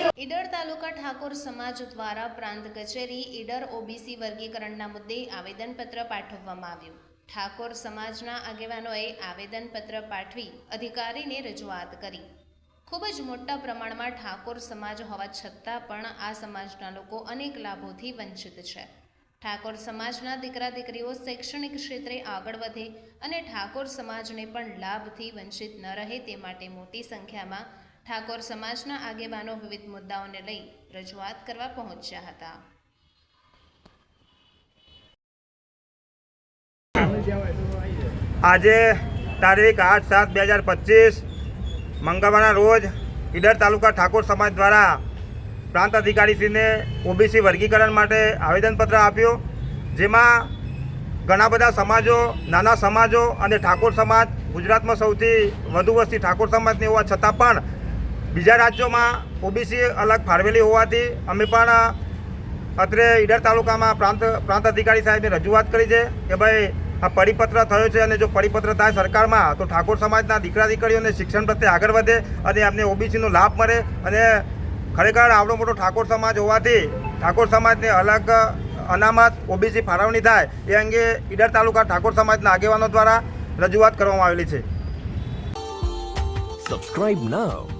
ઈડર તાલુકા ઠાકોર સમાજ દ્વારા પ્રાંત કચેરી ઈડર ઓબીસી વર્ગીકરણના મુદ્દે આવેદનપત્ર પાઠવવામાં આવ્યું. ઠાકોર સમાજના આગેવાનોએ આવેદનપત્ર પાઠવી અધિકારીને રજૂઆત કરી. ખૂબ જ મોટા પ્રમાણમાં ઠાકોર સમાજ હોવા છતાં પણ આ સમાજના લોકો અનેક લાભોથી વંચિત છે. ઠાકોર સમાજના દીકરા દીકરીઓ શૈક્ષણિક ક્ષેત્રે આગળ વધે અને ઠાકોર સમાજને પણ લાભથી વંચિત ન રહે તે માટે મોટી સંખ્યામાં ઠાકોર સમાજના આગેવાનો વિવિધ મુદ્દાઓને લઈ રજૂઆત કરવા પહોંચ્યા હતા. આજે તારીખ આઠ સાત બે હજાર પચીસ, મંગળવારના રોજ ઈડર તાલુકા ઠાકોર સમાજ દ્વારા પ્રાંત અધિકારીશ્રીને ઓબીસી વર્ગીકરણ માટે આવેદનપત્ર આપ્યું, જેમાં ઘણા બધા સમાજો, નાના સમાજો અને ઠાકોર સમાજ ગુજરાતમાં સૌથી વધુ વસ્તી ઠાકોર સમાજની હોવા છતાં પણ બીજા રાજ્યોમાં ઓબીસી અલગ ફાળવેલી હોવાથી અમે પણ અત્રે ઈડર તાલુકામાં પ્રાંત પ્રાંત અધિકારી સાહેબે રજૂઆત કરી છે કે ભાઈ, આ પરિપત્ર થયો છે અને જો પરિપત્ર થાય સરકારમાં, તો ઠાકોર સમાજના દીકરા દીકરીઓને શિક્ષણ પ્રત્યે આગળ વધે અને એમને ઓબીસીનો લાભ મળે અને ખરેખર આવડો મોટો ઠાકોર સમાજ હોવાથી ઠાકોર સમાજને અલગ અનામત ઓબીસી ફાળવણી થાય એ અંગે ઈડર તાલુકા ઠાકોર સમાજના આગેવાનો દ્વારા રજૂઆત કરવામાં આવેલી છે. Subscribe now